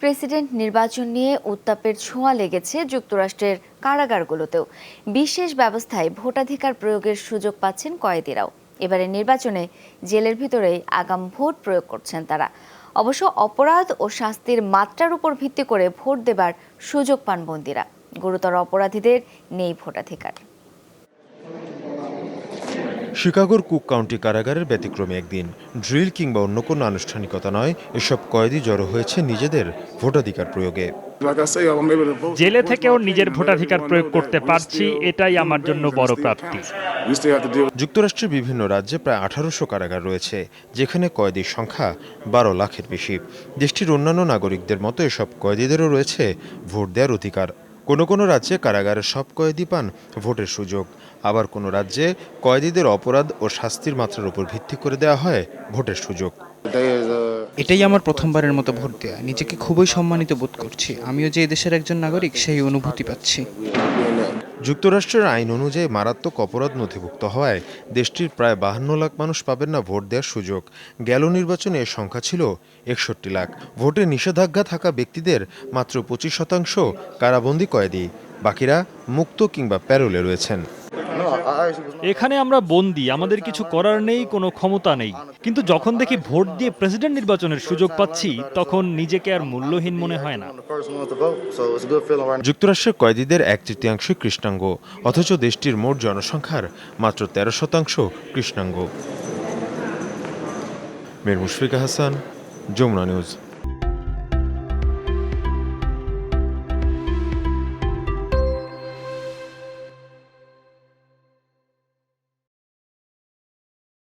President নির্বাচন নিয়ে উত্তাপের ছোঁয়া লেগেছে যুক্তরাষ্ট্রের কারাগারগুলোতেও। বিশেষ ব্যবস্থায় ভোটাধিকার প্রয়োগের সুযোগ পাচ্ছেন কয়েদিরাও। এবারের নির্বাচনে জেলের ভিতরেই আগাম ভোট প্রয়োগ করছেন তারা। অবশ্য অপরাধ ও শাস্তির মাত্রার উপর ভিত্তি করে ভোট দেবার সুযোগ পান বন্দীরা। গুরুতর অপরাধীদের নেই ভোটাধিকার। শিকাগোর কুক কাউন্টি কারাগারের ব্যতিক্রমে একদিন। ড্রিল কিংবা অন্য কোনো আনুষ্ঠানিকতা নয় এসব কয়েদি জড়ো হয়েছে নিজেদের ভোটাধিকার প্রয়োগে. জেলে থেকেও নিজের ভোটাধিকার প্রয়োগ করতে পারছি এটাই আমার জন্য বড় প্রাপ্তি। যুক্তরাষ্ট্রের বিভিন্ন রাজ্যে প্রায় আঠারোশো কারাগার রয়েছে যেখানে কয়েদির সংখ্যা বারো লাখের বেশি। দেশটির অন্যান্য নাগরিকদের মতো এসব কয়েদিদেরও রয়েছে ভোট দেওয়ার অধিকার। কোনো কোনো রাজ্যে কারাগারের সব কয়েদি পান ভোটের সুযোগ। আবার কোনো রাজ্যে কয়েদিদের অপরাধ ও শাস্তির মাত্রার উপর ভিত্তি করে দেওয়া হয় ভোটের সুযোগ। এটাই আমার প্রথমবারের মতো ভোট দেওয়া নিজেকে খুবই সম্মানিত বোধ করছি। আমিও যে দেশের একজন নাগরিক, সেই অনুভূতি পাচ্ছি। যুক্তরাষ্ট্রের আইন অনুযায়ী মারাত্মক অপরাধ নথিভুক্ত হওয়ায় দেশটির প্রায় বাহান্ন লাখ মানুষ পাবেন না ভোট দেওয়ার সুযোগ। গেল নির্বাচনে এর সংখ্যা ছিল একষট্টি লাখ। ভোটে নিষেধাজ্ঞা থাকা ব্যক্তিদের মাত্র পঁচিশ শতাংশ কারাবন্দি কয়েদি। বাকিরা মুক্ত কিংবা প্যারোলে রয়েছেন। এখানে আমরা বন্দি আমাদের কিছু করার নেই কোনো ক্ষমতা নেই। কিন্তু যখন দেখি ভোট দিয়ে প্রেসিডেন্ট নির্বাচনের সুযোগ পাচ্ছি তখন নিজেকে আর মূল্যহীন মনে হয় না। যুক্তরাষ্ট্রের কয়েদিদের এক তৃতীয়াংশ কৃষ্ণাঙ্গ অথচ দেশটির মোট জনসংখ্যার মাত্র তেরো শতাংশ কৃষ্ণাঙ্গ। মীর মুশফিকা হাসান যমুনা নিউজ।